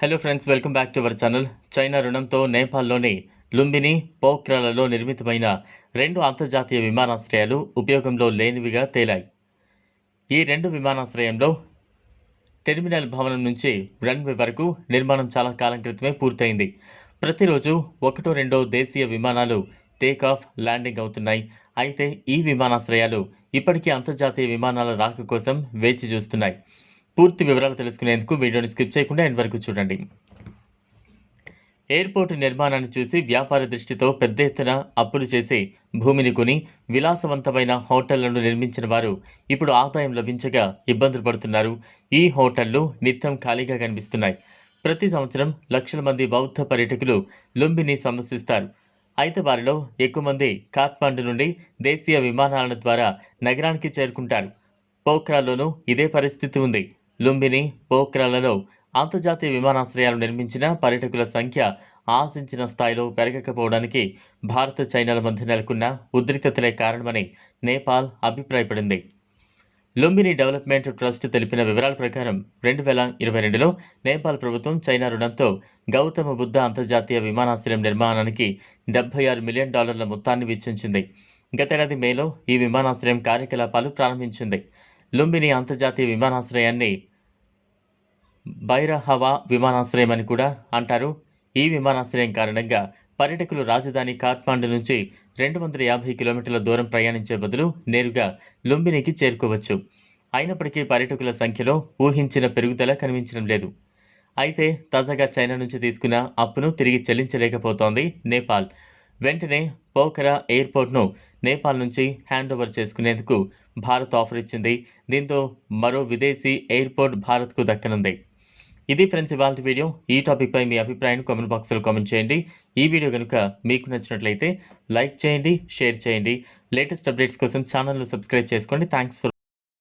Hello friends welcome back to our channel China రుణంతో నేపాల్లోని లుంబిని పోఖ్రాలలో నిర్మితమైన రెండు అంతర్జాతీయ విమానాశ్రయాలు ఉపయోగంలో లేనివిగా తేలాయి. ఈ రెండు విమానాశ్రయంలో టెర్మినల్ భవనం నుంచి రన్వే వరకు నిర్మాణం చాలా కాలం క్రితమే పూర్తయింది. ప్రతిరోజు ఒకటో రెండో దేశీయ విమానాలు టేక్ ఆఫ్ ల్యాండింగ్ అవుతున్నాయి. అయితే ఈ విమానాశ్రయాలు ఇప్పటికీ అంతర్జాతీయ విమానాల రాక కోసం వేచి చూస్తున్నాయి. పూర్తి వివరాలు తెలుసుకునేందుకు వీడియోని స్కిప్ చేయకుండా ఎండ్ వరకు చూడండి. ఎయిర్పోర్ట్ నిర్మాణాన్ని చూసి వ్యాపార దృష్టితో పెద్ద ఎత్తున అప్పులు చేసి భూమిని కొని విలాసవంతమైన హోటళ్ళను నిర్మించిన వారు ఇప్పుడు ఆదాయం లభించగా ఇబ్బందులు పడుతున్నారు. ఈ హోటళ్ళు నిత్యం ఖాళీగా కనిపిస్తున్నాయి. ప్రతి సంవత్సరం లక్షల మంది బౌద్ధ పర్యటకులు లుంబిని సందర్శిస్తారు. అయితే వారిలో ఎక్కువ మంది కాఠ్మండు నుండి దేశీయ విమానాల ద్వారా నగరానికి చేరుకుంటారు. పోఖ్రాలోనూ ఇదే పరిస్థితి ఉంది. లుంబిని పోఖ్రాలలో అంతర్జాతీయ విమానాశ్రయాలు నిర్మించిన పర్యటకుల సంఖ్య ఆశించిన స్థాయిలో పెరగకపోవడానికి భారత్ చైనాల మధ్య నెలకొన్న ఉద్రిక్తతలే కారణమని నేపాల్ అభిప్రాయపడింది. లుంబిని డెవలప్మెంట్ ట్రస్ట్ తెలిపిన వివరాల ప్రకారం రెండు వేల ఇరవై రెండులో నేపాల్ ప్రభుత్వం చైనా రుణంతో గౌతమ బుద్ధ అంతర్జాతీయ విమానాశ్రయం నిర్మాణానికి డెబ్బై ఆరు మిలియన్ డాలర్ల మొత్తాన్ని వెచ్చించింది. గతేడాది మేలో ఈ విమానాశ్రయం కార్యకలాపాలు ప్రారంభించింది. లుంబిని అంతర్జాతీయ విమానాశ్రయాన్ని బైరహవా విమానాశ్రయం అని కూడా అంటారు. ఈ విమానాశ్రయం కారణంగా పర్యటకులు రాజధాని కాఠ్మాండు నుంచి రెండు వందల యాభై కిలోమీటర్ల దూరం ప్రయాణించే బదులు నేరుగా లుంబినికి చేరుకోవచ్చు. అయినప్పటికీ పర్యాటకుల సంఖ్యలో ఊహించిన పెరుగుదల కనిపించడం లేదు. అయితే తాజాగా చైనా నుంచి తీసుకున్న అప్పును తిరిగి చెల్లించలేకపోతోంది నేపాల్. వెంటనే పోఖరా ఎయిర్పోర్ట్ను నేపాల్ నుంచి హ్యాండ్ ఓవర్ చేసుకునేందుకు భారత్ ఆఫర్ ఇచ్చింది. దీంతో మరో విదేశీ ఎయిర్పోర్ట్ భారత్కు దక్కనుంది. ఇది ఫ్రెండ్స్ ఇవాళ వీడియో. ఈ టాపిక్పై మీ అభిప్రాయాన్ని కామెంట్ బాక్స్లో కామెంట్ చేయండి. ఈ వీడియో కనుక మీకు నచ్చినట్లయితే లైక్ చేయండి షేర్ చేయండి. లేటెస్ట్ అప్డేట్స్ కోసం ఛానల్ను సబ్స్క్రైబ్ చేసుకోండి. Thanks for